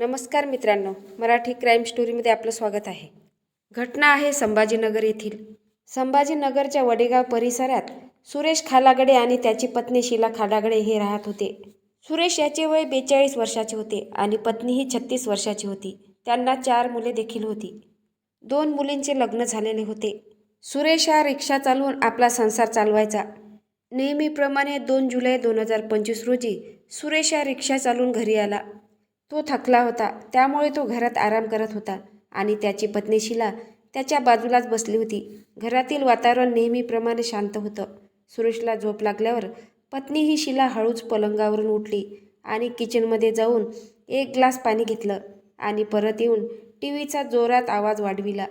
नमस्कार मित्रांनो मराठी क्राईम स्टोरीमध्ये आपलं स्वागत आहे. घटना आहे संभाजीनगर येथील. संभाजीनगरच्या वडेगाव परिसरात सुरेश खालागडे आणि त्याची पत्नी शीला खालागडे हे राहत होते. सुरेश याचे वय बेचाळीस वर्षाचे होते आणि पत्नी ही छत्तीस वर्षाची होती. त्यांना चार मुले देखील होती. दोन मुलींचे लग्न झालेले होते. सुरेश हा रिक्षा चालवून आपला संसार चालवायचा. नेहमीप्रमाणे दोन जुलै दोन हजार पंचवीस रोजी सुरेश हा रिक्षा चालवून घरी आला. तो थकला होता. त्यामुळे तो घरात आराम करत होता आणि त्याची पत्नी शिला त्याच्या बाजूलाच बसली होती. घरातील वातावरण नेहमीप्रमाणे शांत होतं. सुरेशला झोप लागल्यावर पत्नी ही शिला हळूच पलंगावरून उठली आणि किचनमध्ये जाऊन एक ग्लास पाणी घेतलं आणि परत येऊन टी व्हीचा जोरात आवाज वाढविला.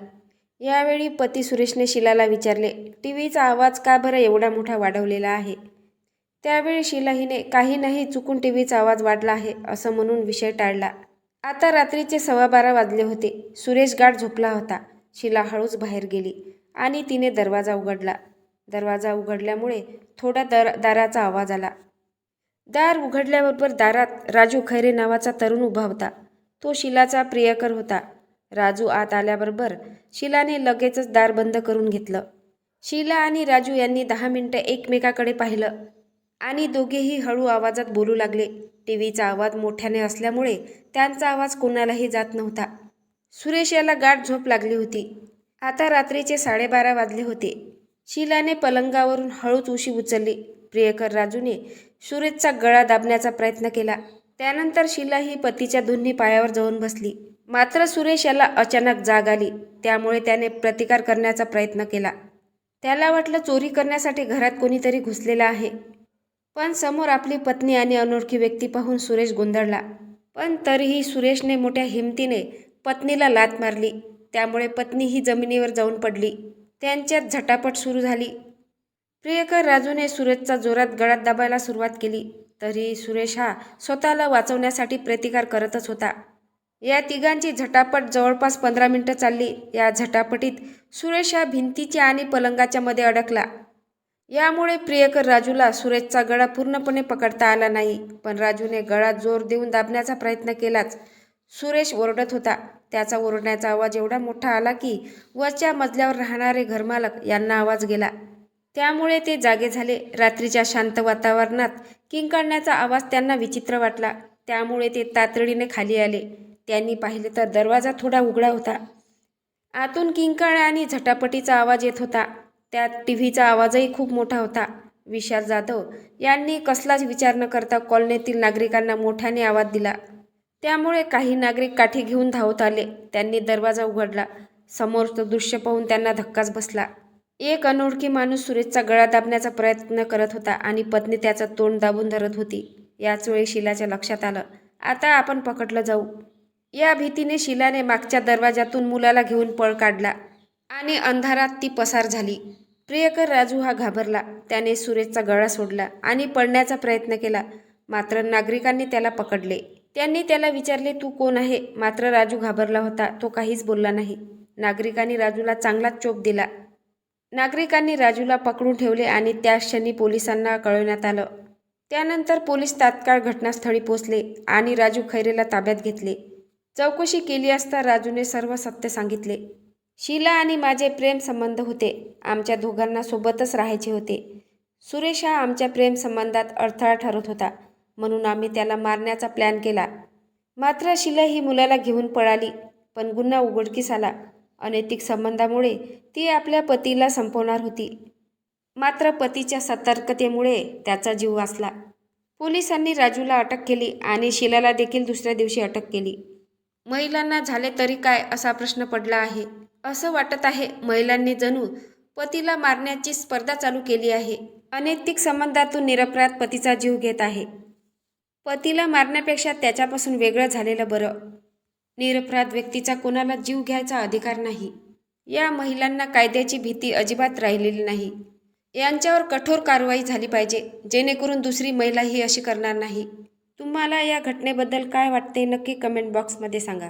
यावेळी पती सुरेशने शिलाला विचारले टी व्हीचा आवाज का बरं एवढा मोठा वाढवलेला आहे? त्यावेळी शिला हिने काही नाही चुकून टी व्हीचा आवाज वाढला आहे असं म्हणून विषय टाळला. आता रात्रीचे सव्वा बारा वाजले होते. सुरेश गाठ झोपला होता. शिला हळूच बाहेर गेली आणि तिने दरवाजा उघडला. दरवाजा उघडल्यामुळे थोडा दर दाराचा आवाज आला. दार उघडल्याबरोबर दारात राजू खैरे नावाचा तरुण उभा होता. तो शिलाचा प्रियकर होता. राजू आत आल्याबरोबर शिलाने लगेचच दार बंद करून घेतलं. शिला आणि राजू यांनी दहा मिनटं एकमेकाकडे पाहिलं. आणि दोघेही हळू आवाजात बोलू लागले. टी व्हीचा आवाज मोठ्याने असल्यामुळे त्यांचा आवाज कोणालाही जात नव्हता. सुरेश याला गाठ झोप लागली होती. आता रात्रीचे साडेबारा वाजले होते. शिलाने पलंगावरून हळूच उशी उचलली. प्रियकर राजूने सुरेशचा गळा दाबण्याचा प्रयत्न केला. त्यानंतर शिला ही पतीच्या दोन्ही पायावर जाऊन बसली. मात्र सुरेश याला अचानक जाग आली. त्यामुळे त्याने प्रतिकार करण्याचा प्रयत्न केला. त्याला वाटलं चोरी करण्यासाठी घरात कोणीतरी घुसलेला आहे. पण समोर आपली पत्नी आणि अनोळखी व्यक्ती पाहून सुरेश गोंधळला. पण तरीही सुरेशने मोठ्या हिमतीने पत्नीला लात मारली. त्यामुळे पत्नी ही जमिनीवर जाऊन पडली. त्यांच्यात झटापट सुरू झाली. प्रियकर राजूने सुरेशचा जोरात गळात दाबायला सुरुवात केली. तरी सुरेश हा स्वतःला वाचवण्यासाठी प्रतिकार करतच होता. या तिघांची झटापट जवळपास पंधरा मिनिटं चालली. या झटापटीत सुरेश हा भिंतीच्या आणि पलंगाच्या मध्ये अडकला. यामुळे प्रियकर राजूला सुरेशचा गळा पूर्णपणे पकडता आला नाही पण राजूने गळा जोर देऊन दाबण्याचा प्रयत्न केलाच. सुरेश ओरडत होता. त्याचा ओरडण्याचा आवाज एवढा मोठा आला की वरच्या मजल्यावर राहणारे घरमालक यांना आवाज गेला. त्यामुळे ते जागे झाले. रात्रीच्या शांत वातावरणात किंकाळण्याचा आवाज त्यांना विचित्र वाटला. त्यामुळे ते तातडीने खाली आले. त्यांनी पाहिले तर दरवाजा थोडा उघडा होता. आतून किंकाळ्या आणि झटापटीचा आवाज येत होता. त्यात टी व्हीचा आवाजही खूप मोठा होता. विशाल जाधव यांनी कसलाच विचार न करता कॉलनीतील नागरिकांना मोठ्याने आवाज दिला. त्यामुळे काही नागरिक काठी घेऊन धावत आले. त्यांनी दरवाजा उघडला. समोरचं दृश्य पाहून त्यांना धक्काच बसला. एक अनोळखी माणूस सुरेशचा गळा दाबण्याचा प्रयत्न करत होता आणि पत्नी त्याचं तोंड दाबून धरत होती. याच वेळी शिलाच्या लक्षात आलं. आता आपण पकडलं जाऊ. या भीतीने शिलाने मागच्या दरवाजातून मुलाला घेऊन पळ काढला. आणि अंधारात ती पसार झाली. प्रियकर राजू हा घाबरला. त्याने सुरेशचा गळा सोडला आणि पडण्याचा प्रयत्न केला. मात्र नागरिकांनी त्याला पकडले. त्यांनी त्याला विचारले तू कोण आहे? मात्र राजू घाबरला होता. तो काहीच बोलला नाही. नागरिकांनी राजूला चांगलाच चोप दिला. नागरिकांनी राजूला पकडून ठेवले आणि त्या क्षणी पोलिसांना कळवण्यात आलं. त्यानंतर पोलीस तात्काळ घटनास्थळी पोचले आणि राजू खैरेला ताब्यात घेतले. चौकशी केली असता राजूने सर्व सत्य सांगितले. शीला आणि माझे प्रेम संबंध होते. आमच्या दोघांना सोबतच राहायचे होते. सुरेश हा आमच्या प्रेम संबंधात अडथळा ठरत होता म्हणून आम्ही त्याला मारण्याचा प्लॅन केला. मात्र शिला ही मुलाला घेऊन पळाली पण गुन्हा उघडकीस आला. अनैतिक संबंधामुळे ती आपल्या पतीला संपवणार होती. मात्र पतीच्या सतर्कतेमुळे त्याचा जीव वाचला. पोलिसांनी राजूला अटक केली आणि शिलाला देखील दुसऱ्या दिवशी अटक केली. महिलांना झाले तरी काय असा प्रश्न पडला आहे? असं वाटत आहे. महिलांनी जणू पतीला मारण्याची स्पर्धा चालू केली आहे. अनैतिक संबंधातून निरपराध पतीचा जीव घेत आहे. पतीला मारण्यापेक्षा त्याच्यापासून वेगळं झालेलं बरं. निरपराध व्यक्तीचा कोणाला जीव घ्यायचा अधिकार नाही. या महिलांना कायद्याची भीती अजिबात राहिलेली नाही. यांच्यावर कठोर कारवाई झाली पाहिजे. जेणेकरून दुसरी महिला ही अशी करणार नाही. तुम्हाला या घटनेबद्दल काय वाटते नक्की कमेंट बॉक्समध्ये सांगा.